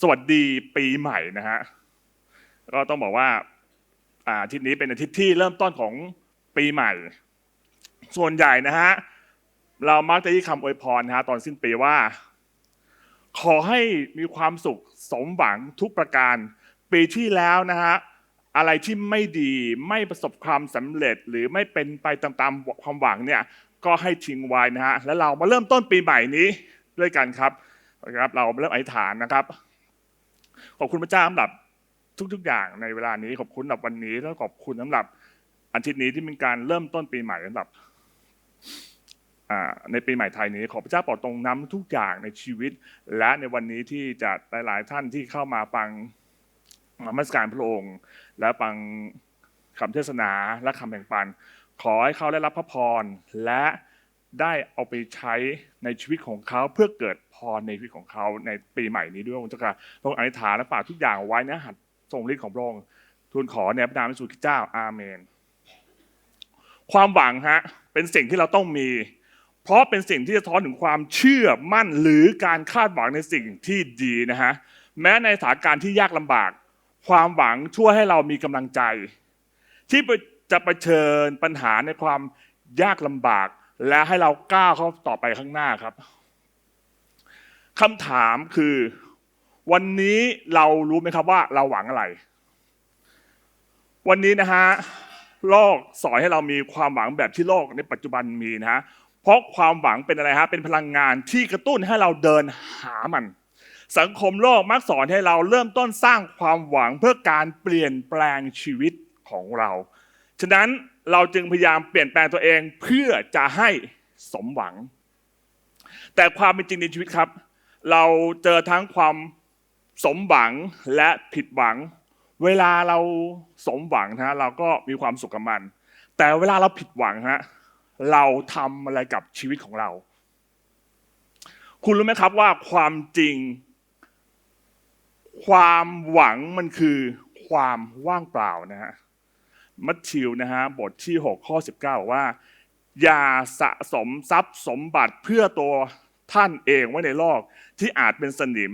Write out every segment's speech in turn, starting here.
สวัสดีปีใหม่นะฮะก็ต้องบอกว่าอาทิตย์นี้เป็นอาทิตย์ที่เริ่มต้นของปีใหม่ ส่วนใหญ่นะฮะเรามักจะที่คำอวยพรนะฮะตอนสิ้นปีว่า ขอให้มีความสุขสมหวังทุกประการ ปีที่แล้วนะฮะอะไรที่ไม่ดีไม่ประสบความสำเร็จหรือไม่เป็นไปตามๆความหวังเนี่ยก็ให้ทิ้งไว้นะฮะแล้วเรามาเริ่มต้นปีใหม่นี้ด้วยกันครับนะครับ เราเริ่มอธิษฐานนะครับ ขอบคุณพระเจ้าสำหรับทุก ๆ อย่างในเวลานี้ขอบคุณสำหรับวันนี้ แล้วขอบคุณสำหรับอาทิตย์นี้ที่เป็นการเริ่มต้นปีใหม่สำหรับในปีใหม่ไทยนี้ขอพระเจ้าโปรดตรงน้ำทุกอย่างในชีวิต และในวันนี้ที่จะหลายๆท่านที่เข้ามาฟังนมัสการพระองค์ และฟังคำเทศนาและคำแบ่งปัน ขอให้เขาได้รับพระพรและ ได้เอาไปใช้ในชีวิตของเขาเพื่อเกิดพรในชีวิตของเขาในปีใหม่นี้ด้วยองค์เจ้าค่ะพระองค์อธิษฐานและฝากทุกอย่างไว้นะหัดทรงฤทธิ์ของพระองค์ทูลขอในพระนามพระสุคิตเจ้าอาเมน ความหวังฮะเป็นสิ่งที่เราต้องมี เพราะเป็นสิ่งที่จะท้อนถึงความเชื่อมั่นหรือการคาดหวังในสิ่งที่ดีนะฮะแม้ในสถานการณ์ที่ยากลำบาก ความหวังช่วยให้เรามีกำลังใจ ที่จะะเผชิญปัญหาในความยากลำบาก และให้เราก้าวเข้าต่อไปข้างหน้าครับคำถามคือ วันนี้เรารู้ไหมครับว่าเราหวังอะไร วันนี้นะฮะโลกสอนให้เรามีความหวังแบบที่โลกในปัจจุบันมีนะฮะเพราะความหวังเป็นอะไรฮะเป็นพลังงานที่กระตุ้นให้เราเดินหามัน สังคมโลกมักสอนให้เราเริ่มต้นสร้างความหวังเพื่อการเปลี่ยนแปลงชีวิตของเรา ฉะนั้น เราจึงพยายามเปลี่ยนแปลงตัวเองเพื่อจะให้สมหวัง แต่ความเป็นจริงในชีวิตครับ เราเจอทั้งความสมหวังและผิดหวัง เวลาเราสมหวังนะฮะเราก็มีความสุขกับมัน แต่เวลาเราผิดหวังฮะเราทำอะไรกับชีวิตของเรา คุณรู้ไหมครับว่าความจริง ความหวังมันคือความว่างเปล่านะฮะ มัทธิวนะฮะบทที่ 6 ข้อ 19บอกว่า อย่าสะสมทรัพย์สมบัติเพื่อตัวท่านเองไว้ในโลกที่อาจเป็นสนิม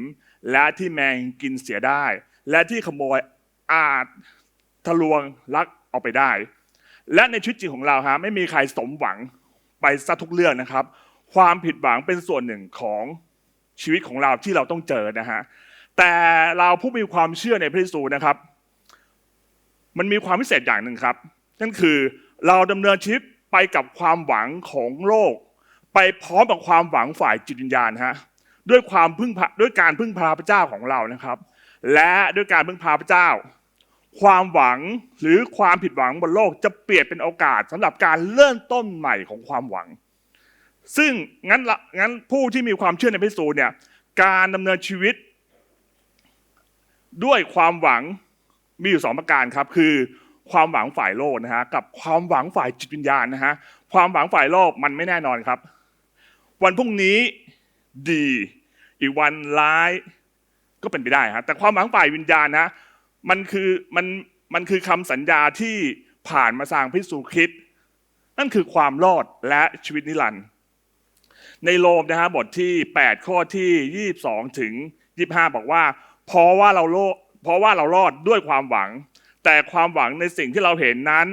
และที่แมงกินเสียได้ และที่ขโมยอาจทะลวงลักเอาไปได้ และในชีวิตจริงของเราฮะไม่มีใครสมหวังไปซะทุกเรื่องนะครับ ความผิดหวังเป็นส่วนหนึ่งของชีวิตของเราที่เราต้องเจอนะฮะแต่เราผู้มีความเชื่อในพระเยซูนะครับ มันมีความพิเศษอย่างหนึ่งครับนั่นคือเราดำเนินชีวิตไปกับความหวังของโลก ไปพร้อมกับความหวังฝ่ายจิตวิญญาณฮะด้วยความพึ่งพาด้วยการพึ่งพาพระเจ้าของเรานะครับ และด้วยการพึ่งพาพระเจ้า ความหวังหรือความผิดหวังบนโลกจะเปลี่ยนเป็นโอกาสสำหรับการเริ่มต้นใหม่ของความหวัง ซึ่งงั้นละงั้นผู้ที่มีความเชื่อในพระเยซูเนี่ยการดำเนินชีวิต ด้วยความหวัง มีอยู่สองประการครับ คือความหวังฝ่ายโลกนะฮะกับความหวังฝ่ายจิตวิญญาณนะฮะความหวังฝ่ายโลกมันไม่แน่นอนครับ วันพรุ่งนี้ดี อีกวันร้ายก็เป็นไปได้ฮะแต่ความหวังฝ่ายวิญญาณนะมันคือมันมันคือคำสัญญาที่ผ่านมาสร้างพิสูคริสต์นั่นคือความรอดและชีวิตนิรันดร์ในโลมนะฮะบทที่ 8 ข้อที่ 22 ถึง 25 บอกว่าเพราะว่าเราโล เพราะว่าเรารอดด้วยความหวัง แต่ความหวังในสิ่งที่เราเห็นนั้น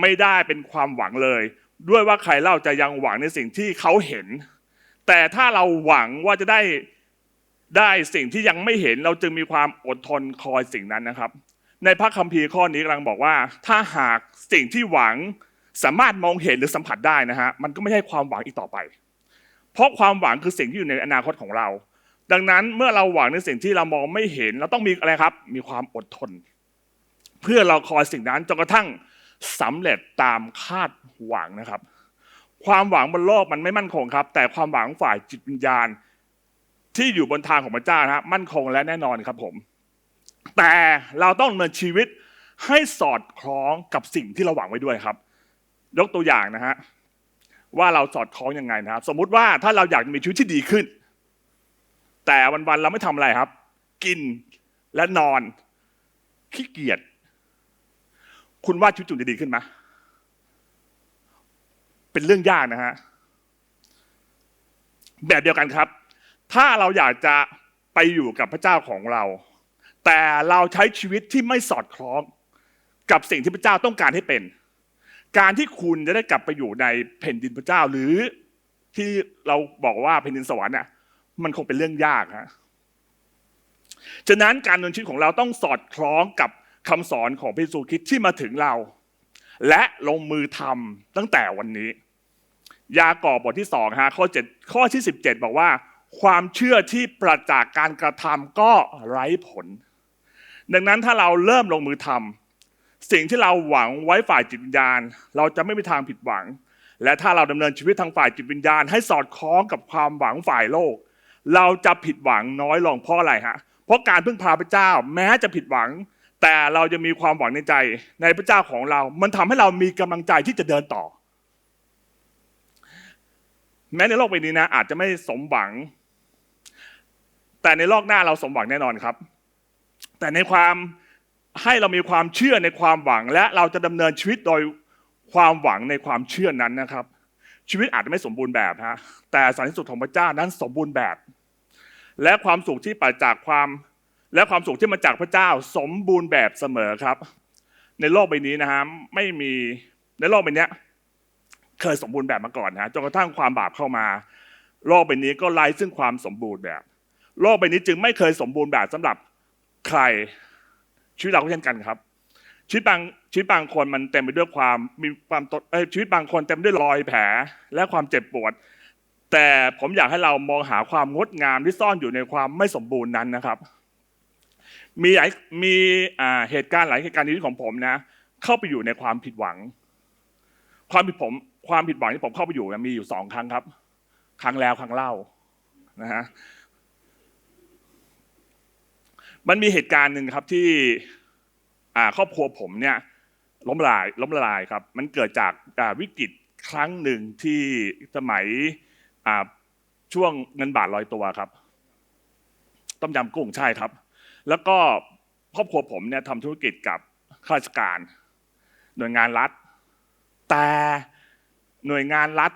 ไม่ได้เป็นความหวังเลย ด้วยว่าใครเล่าจะยังหวังในสิ่งที่เขาเห็น แต่ถ้าเราหวังว่าจะได้ได้สิ่งที่ยังไม่เห็นเราจึงมีความอดทนคอยสิ่งนั้นนะครับ ในพระคัมภีร์ข้อนี้กำลังบอกว่า ถ้าหากสิ่งที่หวังสามารถมองเห็นหรือสัมผัสได้นะฮะมันก็ไม่ใช่ความหวังอีกต่อไป เพราะความหวังคือสิ่งที่อยู่ในอนาคตของเรา ดังนั้นเมื่อเราหวังในสิ่งที่เรามองไม่เห็น เราต้องมีอะไรครับ มีความอดทน เพื่อเราคอยสิ่งนั้นจนกระทั่งสำเร็จตามคาดหวังนะครับ ความหวังบนโลกมันไม่มั่นคงครับ แต่ความหวังฝ่ายจิตวิญญาณ ที่อยู่บนทางของพระเจ้านะฮะมั่นคงและแน่นอนครับผม แต่เราต้องดำเนินชีวิตให้สอดคล้องกับสิ่งที่เราหวังไว้ด้วยครับ ยกตัวอย่างนะฮะว่าเราสอดคล้องยังไงนะครับ สมมุติว่าถ้าเราอยากมีชีวิตที่ดีขึ้น แต่วันๆเราไม่ทำอะไรครับ กินและนอนขี้เกียจคุณว่าชีวิตจุนจะดีขึ้นไหมเป็นเรื่องยากนะฮะแบบเดียวกันครับ ถ้าเราอยากจะไปอยู่กับพระเจ้าของเรา แต่เราใช้ชีวิตที่ไม่สอดคล้องกับสิ่งที่พระเจ้าต้องการให้เป็น การที่คุณจะได้กลับไปอยู่ในแผ่นดินพระเจ้าหรือที่เราบอกว่าแผ่นดินสวรรค์น่ะ มันคงเป็นเรื่องยากฮะฉะนั้นการดำเนินชีวิตของเราต้องสอดคล้องกับคำสอนของพระเยซูคริสต์ที่มาถึงเรา และลงมือทำตั้งแต่วันนี้ ยากอบบทที่สองฮะข้อเจ็ดข้อที่สิบเจ็ดบอกว่า ความเชื่อที่ประจากการกระทำก็ไร้ผล ดังนั้นถ้าเราเริ่มลงมือทำสิ่งที่เราหวังไว้ฝ่ายจิตวิญญาณ เราจะไม่มีทางผิดหวัง และถ้าเราดำเนินชีวิตทางฝ่ายจิตวิญญาณ ให้สอดคล้องกับความหวังฝ่ายโลก เราจะผิดหวังน้อยลงเพราะอะไรฮะเพราะการพึ่งพาพระเจ้าแม้จะผิดหวัง แต่เราจะมีความหวังในใจในพระเจ้าของเรา มันทำให้เรามีกำลังใจที่จะเดินต่อ แม้ในโลกใบนี้นะอาจจะไม่สมหวัง แต่ในโลกหน้าเราสมหวังแน่นอนครับ แต่ในความให้เรามีความเชื่อในความหวัง และเราจะดำเนินชีวิตโดยความหวังในความเชื่อนั้นนะครับ ชีวิตอาจจะไม่สมบูรณ์แบบฮะแต่สันติสุขของพระเจ้านั้นสมบูรณ์แบบ และความสุขที่ปัจากความ และความสุขที่มาจากพระเจ้าสมบูรณ์แบบเสมอครับ ในโลกใบนี้นะฮะไม่มีในโลกใบนี้เคยสมบูรณ์แบบมาก่อนนะจนกระทั่งความบาปเข้ามา โลกใบนี้ก็ไร้ซึ่งความสมบูรณ์แบบ โลกใบนี้จึงไม่เคยสมบูรณ์แบบสำหรับใครชีวิตเราก็เช่นกันครับชีวิตบางชีวิตบางคนมันเต็มไปด้วยความมีความตดเอ้ยชีวิตบางคนเต็มด้วยรอยแผล และความเจ็บปวด แต่ผมอยากให้เรามองหาความงดงามที่ซ่อนอยู่ในความไม่สมบูรณ์นั้นนะครับ มีหลายมีเหตุการณ์หลายเหตุการณ์ในชีวิตของผมนะ เข้าไปอยู่ในความผิดหวัง ความผิดผมความผิดหวังที่ผมเข้าไปอยู่มีอยู่สองครั้งครับ ครั้งแล้วครั้งเล่านะฮะมันมีเหตุการณ์หนึ่งครับที่ครอบครัวผมเนี่ย ล้มละลายล้มละลายครับ มันเกิดจากวิกฤตครั้งหนึ่งที่สมัย ช่วงเงินบาทลอยตัวครับ ต้มยำกุ้งใช่ครับ แล้วก็ครอบครัวผมเนี่ยทำธุรกิจกับข้าราชการ หน่วยงานรัฐ แต่หน่วยงานรัฐ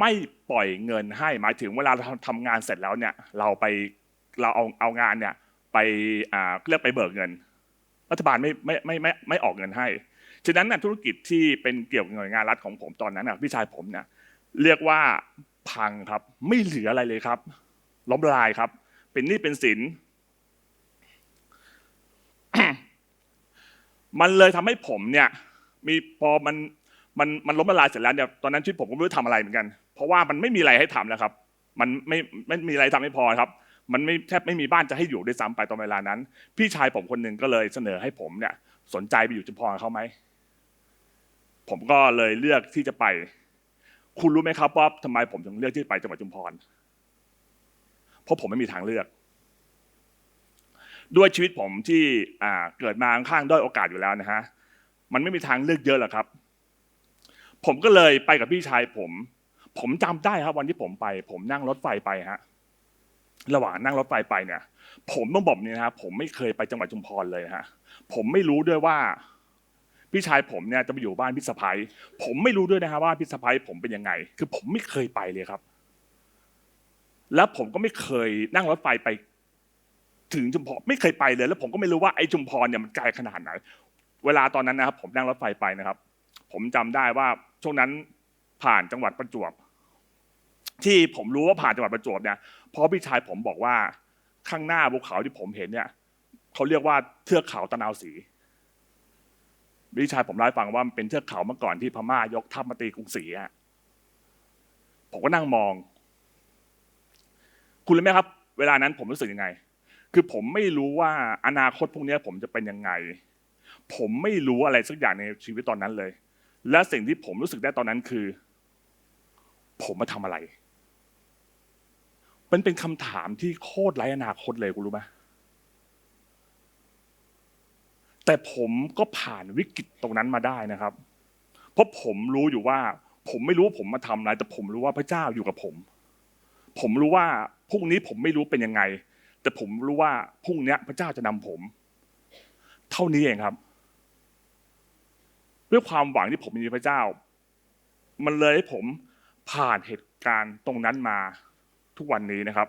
ไม่ปล่อยเงินให้ หมายถึงเวลาเราทำงานเสร็จแล้วเนี่ย เราไปเราเอาเอางานเนี่ย ไปอ่าเรียกไปเบิกเงิน รัฐบาลไม่ไม่ไม่ไม่ไม่ออกเงินให้ ฉะนั้นนะธุรกิจที่เป็นเกี่ยวกับหน่วยงานรัฐของผมตอนนั้นนะพี่ชายผมเนี่ยเรียกว่า พังครับ ไม่เหลืออะไรเลยครับ ล้มละลายครับ เป็นหนี้เป็นสิน มันเลยทำให้ผมเนี่ย มีพอมันมันมันล้มละลายเสร็จแล้วเนี่ยตอนนั้นชีวิตผมก็ไม่รู้ทำอะไรเหมือนกัน เพราะว่ามันไม่มีอะไรให้ทำแล้วครับ มันไม่ไม่มีอะไรทำไม่พอครับ มันไม่แทบไม่มีบ้านจะให้อยู่ด้วยซ้ำไปตอนเวลานั้น พี่ชายผมคนหนึ่งก็เลยเสนอให้ผมเนี่ย สนใจไปอยู่จุมพรกับเขาไหมผมก็เลยเลือกที่จะไป คุณรู้ไหมครับว่าทำไมผมถึงเลือกที่ไปจังหวัดจุมพร เพราะผมไม่มีทางเลือก ด้วยชีวิตผมที่อ่าเกิดมาข้างๆด้อยโอกาสอยู่แล้วนะฮะ มันไม่มีทางเลือกเยอะหรอกครับ ผมก็เลยไปกับพี่ชายผม ผมจำได้ครับ วันที่ผมไป ผมนั่งรถไฟไปฮะ ระหว่างนั่งรถไฟไปเนี่ย ผมต้องบอกนี่นะครับผมไม่เคยไปจังหวัดชุมพรเลยฮะ ผมไม่รู้ด้วยว่า พี่ชายผมเนี่ยจะไปอยู่บ้านพี่สะพ้ยผมไม่รู้ด้วยนะครับว่าพี่สะพ้ยผมเป็นยังไง คือผมไม่เคยไปเลยครับ แล้วผมก็ไม่เคยนั่งรถไฟไป ถึงชุมพรไม่เคยไปเลย แล้วผมก็ไม่รู้ว่าไอ้ชุมพรเนี่ยมันไกลขนาดไหน เวลาตอนนั้นนะครับ ผมนั่งรถไฟไปนะครับ ผมจำได้ว่าช่วงนั้นผ่านจังหวัดประจวบ ที่ผมรู้ว่าผ่านจังหวัดประจวบเนี่ยเพราะพี่ชายผมบอกว่าข้างหน้าภูเขาที่ผมเห็นเนี่ยเขาเรียกว่าเทือกเขาตะนาวศ รีพี่ชาผมเล่าให้ฟังว่ามันเป็นเทือกเขาเมื่อก่อนที่พม่ายกทัพมาตีกรุงศรีอะผมก็นั่งมอง คุณรู้ไหมครับ เวลานั้นผมรู้สึกยังไง คือผมไม่รู้ว่าอนาคตพวกนี้ผมจะเป็นยังไง ผมไม่รู้อะไรสักอย่างในชีวิตตอนนั้นเลย และสิ่งที่ผมรู้สึกได้ตอนนั้นคือ ผมมาทำอะไรมันเป็นคำถามที่โคตรไร้อนาคตเลยคุณรู้ไหม แต่ผมก็ผ่านวิกฤตตรงนั้นมาได้นะครับ เพราะผมรู้อยู่ว่า ผมไม่รู้ว่าผมมาทำอะไร แต่ผมรู้ว่าพระเจ้าอยู่กับผม ผมรู้ว่าพรุ่งนี้ผมไม่รู้เป็นยังไง แต่ผมรู้ว่าพรุ่งนี้พระเจ้าจะนำผม เท่านี้เองครับ ด้วยความหวังที่ผมมีพระเจ้า มันเลยให้ผมผ่านเหตุการณ์ตรงนั้นมาทุกวันนี้นะครับ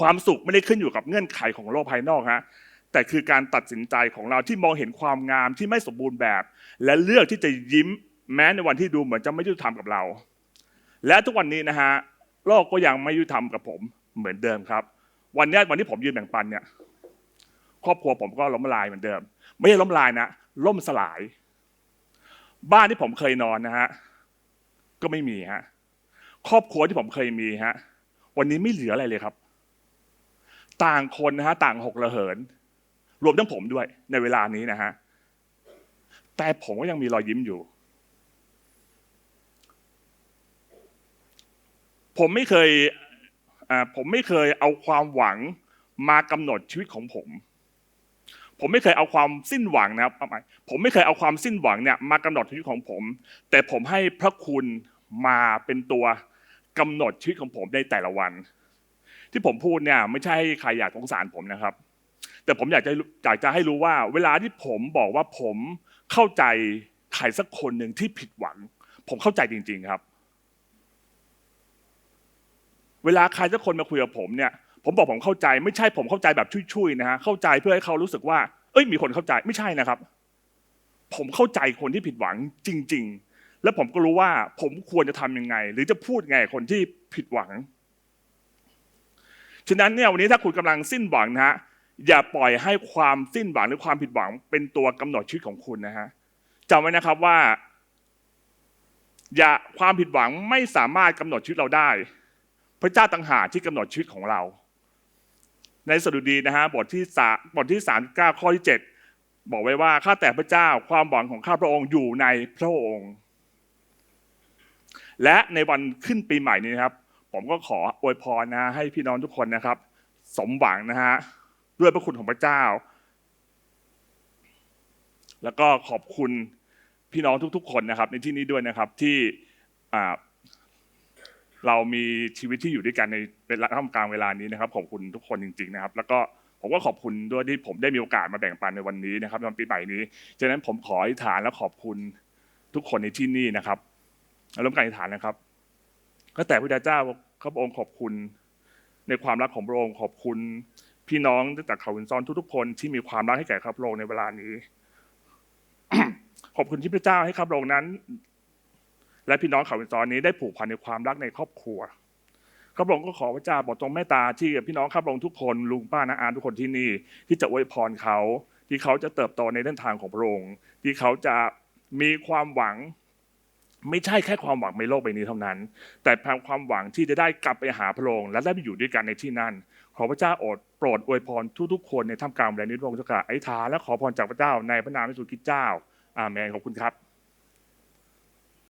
ความสุขไม่ได้ขึ้นอยู่กับเงื่อนไขของโลกภายนอกฮะ แต่คือการตัดสินใจของเราที่มองเห็นความงามที่ไม่สมบูรณ์แบบ และเลือกที่จะยิ้มแม้ในวันที่ดูเหมือนจะไม่ยุติธรรมกับเรา และทุกวันนี้นะฮะโลกก็ยังไม่ยุติธรรมกับผมเหมือนเดิมครับ วันนี้วันที่ผมยืนแบ่งปันเนี่ยครอบครัวผมก็ล้มละลายเหมือนเดิม ไม่ใช่ล้มละลายนะล่มสลาย บ้านที่ผมเคยนอนนะฮะก็ไม่มีฮะครอบครัวที่ผมเคยมีฮะวันนี้ไม่เหลืออะไรเลยครับ ต่างคนนะฮะต่างหกระเหิน รวมทั้งผมด้วยในเวลานี้นะฮะแต่ผมก็ยังมีรอยยิ้มอยู่ ผมไม่เคยผมไม่เคยเอาความหวังมากำหนดชีวิตของผม ผมไม่เคยเอาความสิ้นหวังนะครับเอาใหม่ผมไม่เคยเอาความสิ้นหวังเนี่ยมากำหนดชีวิตของผม แต่ผมให้พระคุณมาเป็นตัวกำหนดชีวิตของผมในแต่ละวัน ที่ผมพูดเนี่ยไม่ใช่ใครอยากสงสารผมนะครับ แต่ผมอยากจะอยากจะให้รู้ว่า เวลาที่ผมบอกว่าผมเข้าใจใครสักคนหนึ่งที่ผิดหวัง ผมเข้าใจจริง ๆครับ เวลาใครสักคนมาคุยกับผมเนี่ย ผมบอกผมเข้าใจ ไม่ใช่ผมเข้าใจแบบชุยๆนะฮะเข้าใจเพื่อให้เขารู้สึกว่า เอ้ยมีคนเข้าใจไม่ใช่นะครับ ผมเข้าใจคนที่ผิดหวังจริง ๆ และผมก็รู้ว่า ผมควรจะทำยังไง หรือจะพูดไงคนที่ผิดหวังฉะนั้นเนี่ยวันนี้ถ้าคุณกำลังสิ้นหวังนะฮะ อย่าปล่อยให้ความสิ้นหวังหรือความผิดหวัง เป็นตัวกำหนดชีวิตของคุณนะฮะจำไว้นะครับว่า อย่าความผิดหวังไม่สามารถกำหนดชีวิตเราได้ พระเจ้าต่างหากที่กำหนดชีวิตของเรา ในสดุดีนะฮะบทที่สาบทที่สามเก้าข้อที่เจ็ดบอกไว้ว่าข้าแต่พระเจ้าความหวังของข้าพระองค์อยู่ในพระองค์ และในวันขึ้นปีใหม่นี้นะครับ ผมก็ขออวยพรนะให้พี่น้องทุกคนนะครับ สมหวังนะฮะ ด้วยพระคุณของพระเจ้า แล้วก็ขอบคุณพี่น้องทุก ๆ คนนะครับ ในที่นี้ด้วยนะครับที่เรามีชีวิตที่อยู่ด้วยกันในเวลาท่ามกลางเวลานี้นะครับขอบคุณทุกคนจริง ๆ นะครับ แล้วก็ผมก็ขอบคุณด้วยที่ผมได้มีโอกาสมาแบ่งปันในวันนี้นะครับในวันปีใหม่นี้ฉะนั้นผมขออธิษฐานและขอบคุณทุกคนในที่นี่นะครับร่วมกันอธิษฐานนะครับ ก็แต่พระเจ้าข้าพระองค์ขอบคุณในความรักของพระองค์ขอบคุณ พี่น้องตั้งแต่เขาวินซอนทุกๆคนที่มีความรักให้แก่ข้าพระองค์ในเวลานี้ ขอบคุณที่พระเจ้าให้ข้าพระองค์นั้น และพี่น้องเขาวินซอนนี้ได้ผูกพันในความรักในครอบครัวข้าพระองค์ก็ขอพระเจ้าบอกตรงเมตตาที่พี่น้องข้าพระองค์ทุกคนลุงป้าน้าอาทุกคนที่นี่ ที่จะอวยพรเขา ที่เขาจะเติบโตในเส้นทางของพระองค์ที่เขาจะมีความหวังไม่ใช่แค่ความหวังในโลกใบนี้เท่านั้น แต่ความหวังที่จะได้กลับไปหาพระองค์และได้ไปอยู่ด้วยกันในที่นั่น ขอพระเจ้าโอดโปรดอวยพรทุกๆคนในท่ามกลางแรงนิดวงศ์เจ้าค่ะไอ้ฐานและขอพรจากพระเจ้าในพระนามพระสุคิดเจ้าอาเมนขอบคุณครับ